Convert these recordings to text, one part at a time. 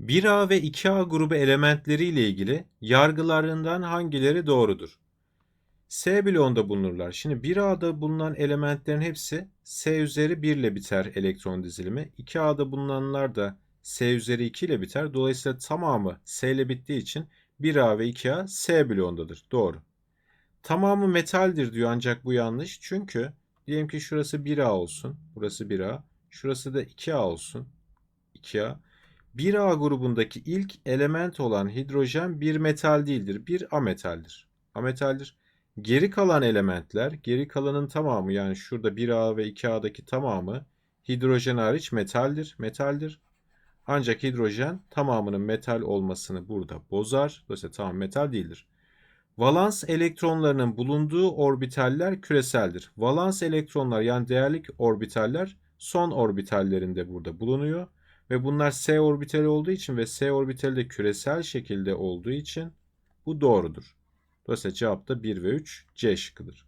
1A ve 2A grubu elementleri ile ilgili yargılarından hangileri doğrudur? S bloğunda bulunurlar. Şimdi 1A'da bulunan elementlerin hepsi S üzeri 1 ile biter elektron dizilimi. 2A'da bulunanlar da S üzeri 2 ile biter. Dolayısıyla tamamı S ile bittiği için 1A ve 2A S bloğundadır. Doğru. Tamamı metaldir diyor ancak bu yanlış. Çünkü diyelim ki şurası 1A olsun. Burası 1A. Şurası da 2A olsun. 2A. 1A grubundaki ilk element olan hidrojen bir metal değildir. Bir ametaldir. Ametaldir. Geri kalan elementler, geri kalanın tamamı yani şurada 1A ve 2A'daki tamamı hidrojen hariç metaldir. Metaldir. Ancak hidrojen tamamının metal olmasını burada bozar. Dolayısıyla tamam metal değildir. Valans elektronlarının bulunduğu orbitaller küreseldir. Valans elektronlar yani değerlik orbitaller son orbitallerinde burada bulunuyor. Ve bunlar s orbitali olduğu için ve s orbitali de küresel şekilde olduğu için bu doğrudur. Dolayısıyla cevap da 1 ve 3 C şıkkıdır.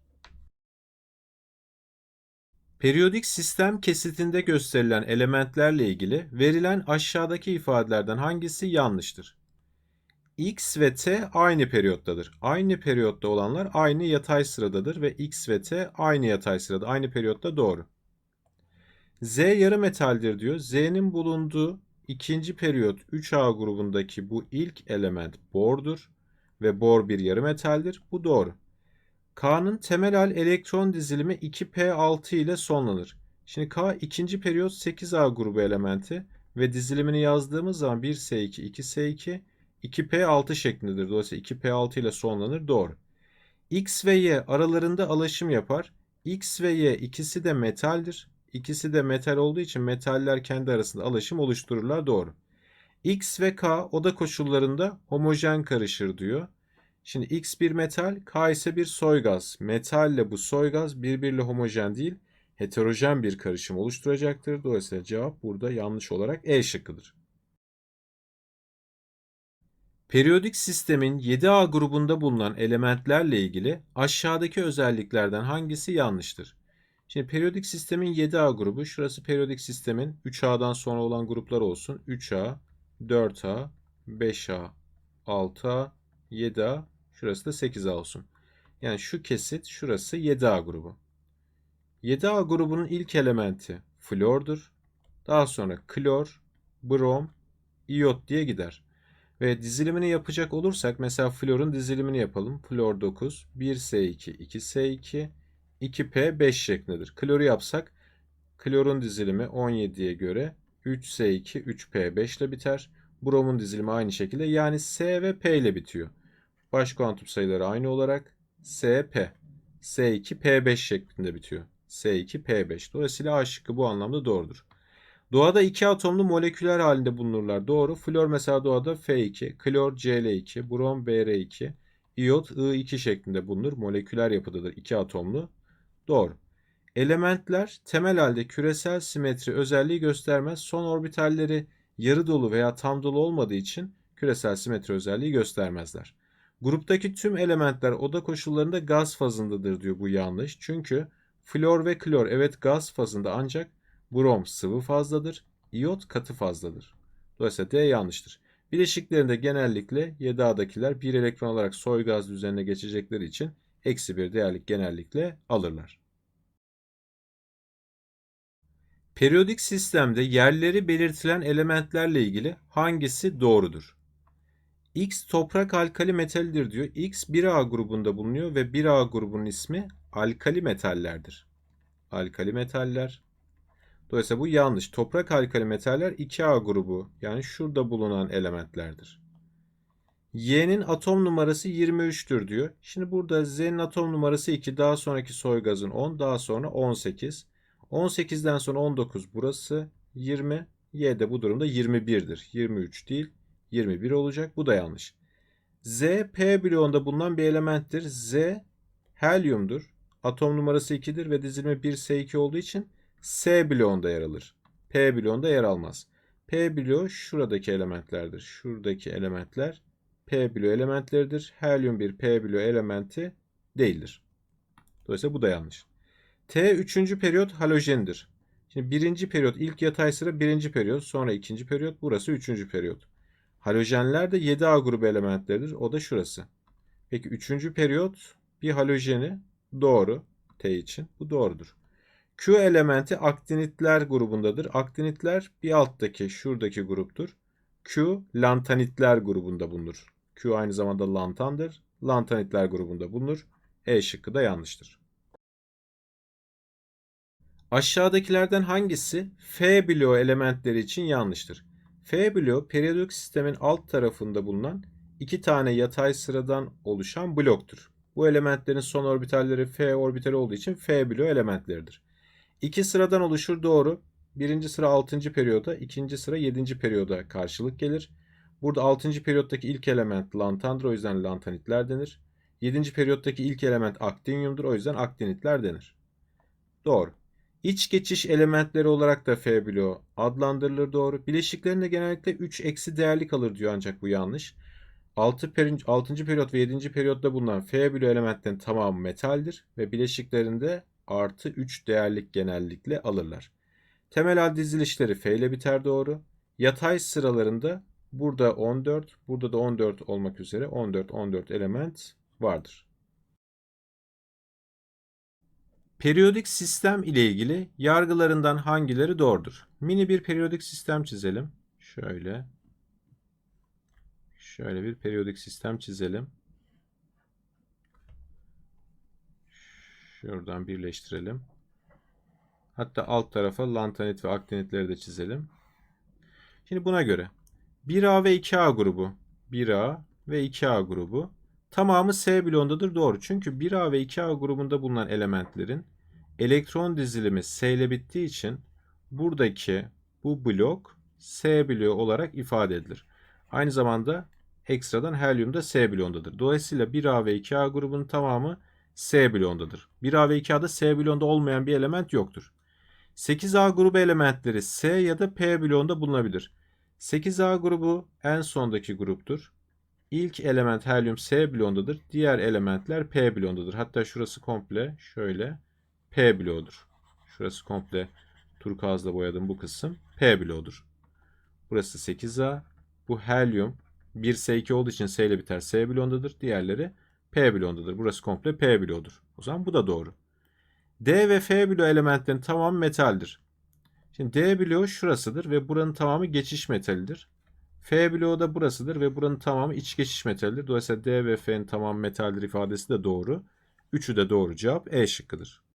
Periyodik sistem kesitinde gösterilen elementlerle ilgili verilen aşağıdaki ifadelerden hangisi yanlıştır? X ve T aynı periyottadır. Aynı periyotta olanlar aynı yatay sıradadır ve X ve T aynı yatay sırada, aynı periyotta doğru. Z yarı metaldir diyor. Z'nin bulunduğu ikinci periyot 3A grubundaki bu ilk element bordur ve bor bir yarı metaldir. Bu doğru. K'nın temel hal elektron dizilimi 2P6 ile sonlanır. Şimdi K ikinci periyot 8A grubu elementi ve dizilimini yazdığımız zaman 1S2, 2S2, 2P6 şeklindedir. Dolayısıyla 2P6 ile sonlanır. Doğru. X ve Y aralarında alaşım yapar. X ve Y ikisi de metaldir. İkisi de metal olduğu için metaller kendi arasında alaşım oluştururlar. Doğru. X ve K oda koşullarında homojen karışır diyor. Şimdi X bir metal, K ise bir soy gaz. Metalle bu soy gaz birbiriyle homojen değil, heterojen bir karışım oluşturacaktır. Dolayısıyla cevap burada yanlış olarak E şıkkıdır. Periyodik sistemin 7A grubunda bulunan elementlerle ilgili aşağıdaki özelliklerden hangisi yanlıştır? Şimdi periyodik sistemin 7A grubu, şurası periyodik sistemin 3A'dan sonra olan gruplar olsun. 3A, 4A, 5A, 6A, 7A, şurası da 8A olsun. Yani şu kesit şurası 7A grubu. 7A grubunun ilk elementi flordur. Daha sonra klor, brom, iyot diye gider. Ve dizilimini yapacak olursak mesela florun dizilimini yapalım. Flor 9, 1S2, 2S2, 2P5 şeklindedir. Kloru yapsak klorun dizilimi 17'ye göre 3S2, 3P5 ile biter. Bromun dizilimi aynı şekilde yani S ve P ile bitiyor. Baş kuantum sayıları aynı olarak SP, S2, P5 şeklinde bitiyor. S2, P5. Dolayısıyla A şıkkı bu anlamda doğrudur. Doğada iki atomlu moleküler halinde bulunurlar. Doğru. Flor mesela doğada F2, klor Cl2, brom Br2, iyot I2 şeklinde bulunur. Moleküler yapıdadır iki atomlu. Doğru. Elementler temel halde küresel simetri özelliği göstermez. Son orbitalleri yarı dolu veya tam dolu olmadığı için küresel simetri özelliği göstermezler. Gruptaki tüm elementler oda koşullarında gaz fazındadır diyor bu yanlış. Çünkü flor ve klor evet gaz fazında ancak brom sıvı fazladır, iyot katı fazladır. Dolayısıyla D yanlıştır. Bileşiklerinde genellikle 7A'dakiler bir elektron olarak soy gaz düzenine geçecekleri için eksi bir değerlik genellikle alırlar. Periyodik sistemde yerleri belirtilen elementlerle ilgili hangisi doğrudur? X toprak alkali metalidir diyor. X 1A grubunda bulunuyor ve 1A grubunun ismi alkali metallerdir. Alkali metaller. Dolayısıyla bu yanlış. Toprak alkali metaller 2A grubu yani şurada bulunan elementlerdir. Y'nin atom numarası 23'tür diyor. Şimdi burada Z'nin atom numarası 2, daha sonraki soy gazın 10, daha sonra 18. 18'den sonra 19 burası 20. Y de bu durumda 21'dir. 23 değil 21 olacak. Bu da yanlış. Z P bloğunda bulunan bir elementtir. Z helyumdur. Atom numarası 2'dir ve dizilimi 1S2 olduğu için S bloğunda yer alır. P bloğunda yer almaz. P bloğu şuradaki elementlerdir. Şuradaki elementler P bloğu elementleridir. Helyum bir P bloğu elementi değildir. Dolayısıyla bu da yanlış. T üçüncü periyot halojendir. Şimdi birinci periyot ilk yatay sıra birinci periyot sonra ikinci periyot burası üçüncü periyot. Halojenler de 7A grubu elementleridir. O da şurası. Peki üçüncü periyot bir halojeni doğru T için. Bu doğrudur. Q elementi aktinitler grubundadır. Aktinitler bir alttaki şuradaki gruptur. Q lantanitler grubunda bulunur. Q aynı zamanda lantandır. Lantanitler grubunda bulunur. E şıkkı da yanlıştır. Aşağıdakilerden hangisi F bloğu elementleri için yanlıştır? F bloğu periyodik sistemin alt tarafında bulunan iki tane yatay sıradan oluşan bloktur. Bu elementlerin son orbitalleri F orbitali olduğu için F bloğu elementleridir. İki sıradan oluşur doğru. Birinci sıra 6. periyoda, ikinci sıra 7. periyoda karşılık gelir. Burada 6. periyottaki ilk element lantandır o yüzden lantanitler denir. 7. periyottaki ilk element aktinyumdur o yüzden aktinitler denir. Doğru. İç geçiş elementleri olarak da F bloğu adlandırılır doğru. Bileşiklerinde genellikle 3 eksi değerli kalır diyor ancak bu yanlış. 6. Peri 6. periyot ve 7. periyotta bulunan F bloğu elementlerin tamamı metaldir ve bileşiklerinde artı 3 değerlik genellikle alırlar. Temel hal dizilişleri F ile biter doğru. Yatay sıralarında burada 14, burada da 14 olmak üzere 14 14 element vardır. Periyodik sistem ile ilgili yargılarından hangileri doğrudur? Mini bir periyodik sistem çizelim. Şöyle. Şöyle bir periyodik sistem çizelim. Şuradan birleştirelim. Hatta alt tarafa lantanit ve aktinitleri de çizelim. Şimdi buna göre 1A ve 2A grubu 1A ve 2A grubu tamamı S bloğundadır doğru. Çünkü 1A ve 2A grubunda bulunan elementlerin elektron dizilimi S ile bittiği için buradaki bu blok S bloğu olarak ifade edilir. Aynı zamanda ekstradan helyum da S bloğundadır. Dolayısıyla 1A ve 2A grubunun tamamı S bloğundadır. 1A ve 2A'da S bloğunda olmayan bir element yoktur. 8A grubu elementleri S ya da P bloğunda bulunabilir. 8A grubu en sondaki gruptur. İlk element helyum S bloğundadır. Diğer elementler P bloğundadır. Hatta şurası komple şöyle P bloğudur. Şurası komple turkuazla boyadım bu kısım P bloğudur. Burası 8A. Bu helyum 1S2 olduğu için S ile biter S bloğundadır. Diğerleri P bloğundadır. Burası komple P bloğudur. O zaman bu da doğru. D ve F bloğu elementlerin tamamı metaldir. Şimdi D bloğu şurasıdır ve buranın tamamı geçiş metalidir. F bloğu da burasıdır ve buranın tamamı iç geçiş metalidir. Dolayısıyla D ve F'nin tamamı metaldir ifadesi de doğru. Üçü de doğru cevap E şıkkıdır.